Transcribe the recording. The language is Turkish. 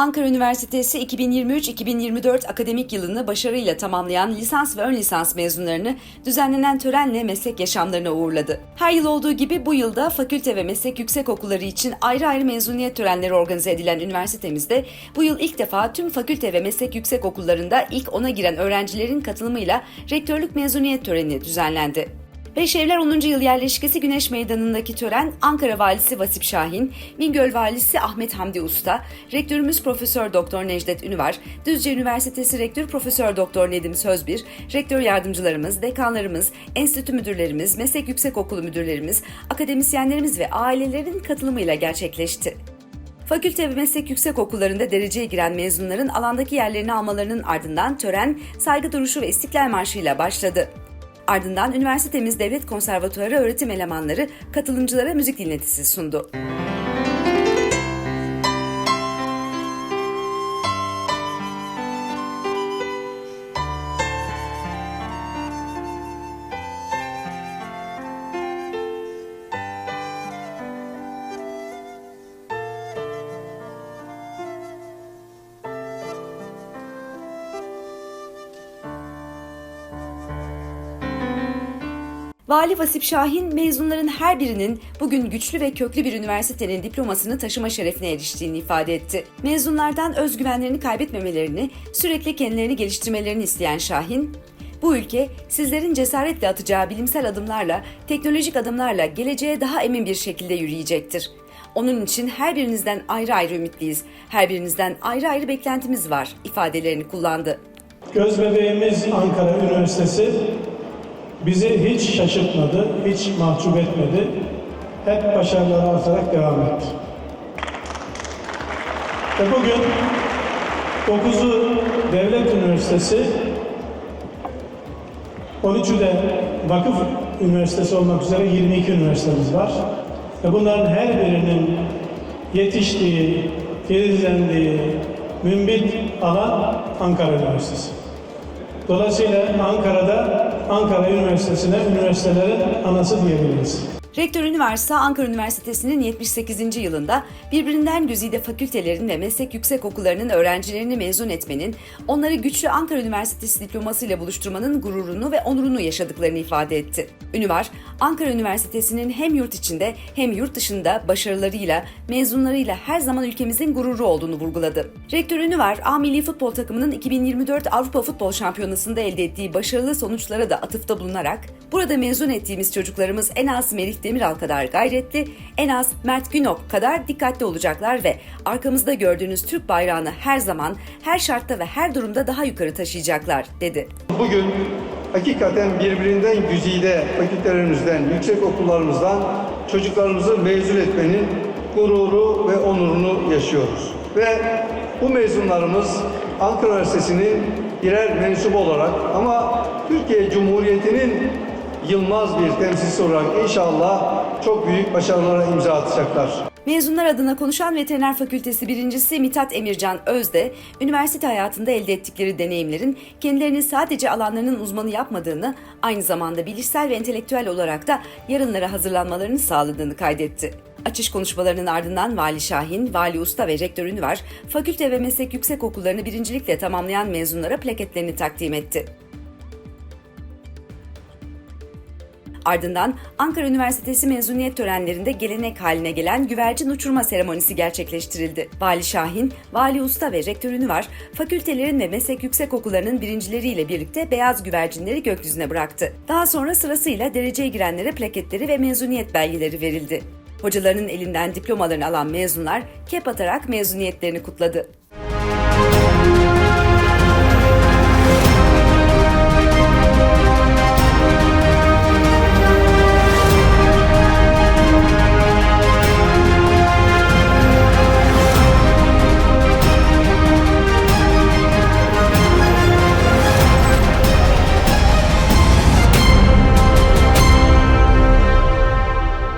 Ankara Üniversitesi 2023-2024 akademik yılını başarıyla tamamlayan lisans ve ön lisans mezunlarını düzenlenen törenle meslek yaşamlarına uğurladı. Her yıl olduğu gibi bu yılda fakülte ve meslek yüksekokulları için ayrı ayrı mezuniyet törenleri organize edilen üniversitemizde bu yıl ilk defa tüm fakülte ve meslek yüksekokullarında ilk ona giren öğrencilerin katılımıyla rektörlük mezuniyet töreni düzenlendi. Beşevler 10. yıl yerleşkesi Güneş Meydanı'ndaki tören Ankara Valisi Vasip Şahin, Bingöl Valisi Ahmet Hamdi Usta, Rektörümüz Profesör Doktor Necdet Ünüvar, Düzce Üniversitesi Rektör Profesör Doktor Nedim Sözbir, rektör yardımcılarımız, dekanlarımız, enstitü müdürlerimiz, meslek yüksekokulu müdürlerimiz, akademisyenlerimiz ve ailelerin katılımıyla gerçekleşti. Fakülte ve meslek yüksek okullarında dereceye giren mezunların alandaki yerlerini almalarının ardından tören saygı duruşu ve istiklal marşıyla başladı. Ardından üniversitemiz Devlet Konservatuarı öğretim elemanları katılımcılara müzik dinletisi sundu. Vali Vasip Şahin, mezunların her birinin bugün güçlü ve köklü bir üniversitenin diplomasını taşıma şerefine eriştiğini ifade etti. Mezunlardan özgüvenlerini kaybetmemelerini, sürekli kendilerini geliştirmelerini isteyen Şahin, bu ülke sizlerin cesaretle atacağı bilimsel adımlarla, teknolojik adımlarla geleceğe daha emin bir şekilde yürüyecektir. Onun için her birinizden ayrı ayrı ümitliyiz, her birinizden ayrı ayrı beklentimiz var ifadelerini kullandı. Göz bebeğimiz Ankara Üniversitesi bizi hiç şaşırtmadı, hiç mahcup etmedi. Hep başarıları artarak devam etti. Ve bugün 9'u Devlet Üniversitesi, 13'ü de Vakıf Üniversitesi olmak üzere 22 üniversitemiz var. Ve bunların her birinin yetiştiği, filizlendiği, mümbit alan Ankara Üniversitesi. Dolayısıyla Ankara'da Ankara Üniversitesi'ne üniversitelerin anası diyebiliriz. Rektör Üniversite Ankara Üniversitesi'nin 78. yılında birbirinden güzide fakültelerin ve meslek yüksekokullarının öğrencilerini mezun etmenin, onları güçlü Ankara Üniversitesi diplomasıyla buluşturmanın gururunu ve onurunu yaşadıklarını ifade etti. Ünivar, Ankara Üniversitesi'nin hem yurt içinde hem yurt dışında başarılarıyla, mezunlarıyla her zaman ülkemizin gururu olduğunu vurguladı. Rektör Ünivar, A Milli Futbol Takımı'nın 2024 Avrupa Futbol Şampiyonası'nda elde ettiği başarılı sonuçlara da atıfta bulunarak, burada mezun ettiğimiz çocuklarımız en az Melih Demiral kadar gayretli, en az Mert Günok kadar dikkatli olacaklar ve arkamızda gördüğünüz Türk bayrağını her zaman, her şartta ve her durumda daha yukarı taşıyacaklar, dedi. Bugün hakikaten birbirinden güzide fakültelerimizden, yüksek okullarımızdan çocuklarımızı mezun etmenin gururu ve onurunu yaşıyoruz. Ve bu mezunlarımız Ankara Üniversitesi'nin birer mensup olarak ama Türkiye Cumhuriyeti'nin yılmaz bir temsilcisi olarak inşallah çok büyük başarılara imza atacaklar. Mezunlar adına konuşan Veteriner Fakültesi birincisi Mithat Emircan Özde, üniversite hayatında elde ettikleri deneyimlerin kendilerini sadece alanlarının uzmanı yapmadığını, aynı zamanda bilişsel ve entelektüel olarak da yarınlara hazırlanmalarını sağladığını kaydetti. Açış konuşmalarının ardından Vali Şahin, Vali Usta ve Rektör Ünvar, fakülte ve meslek yüksek okullarını birincilikle tamamlayan mezunlara plaketlerini takdim etti. Ardından Ankara Üniversitesi mezuniyet törenlerinde gelenek haline gelen güvercin uçurma seremonisi gerçekleştirildi. Vali Şahin, Vali Usta ve rektörünü var, fakültelerin ve meslek yüksek okullarının birincileriyle birlikte beyaz güvercinleri gökyüzüne bıraktı. Daha sonra sırasıyla dereceye girenlere plaketleri ve mezuniyet belgeleri verildi. Hocalarının elinden diplomalarını alan mezunlar kep atarak mezuniyetlerini kutladı.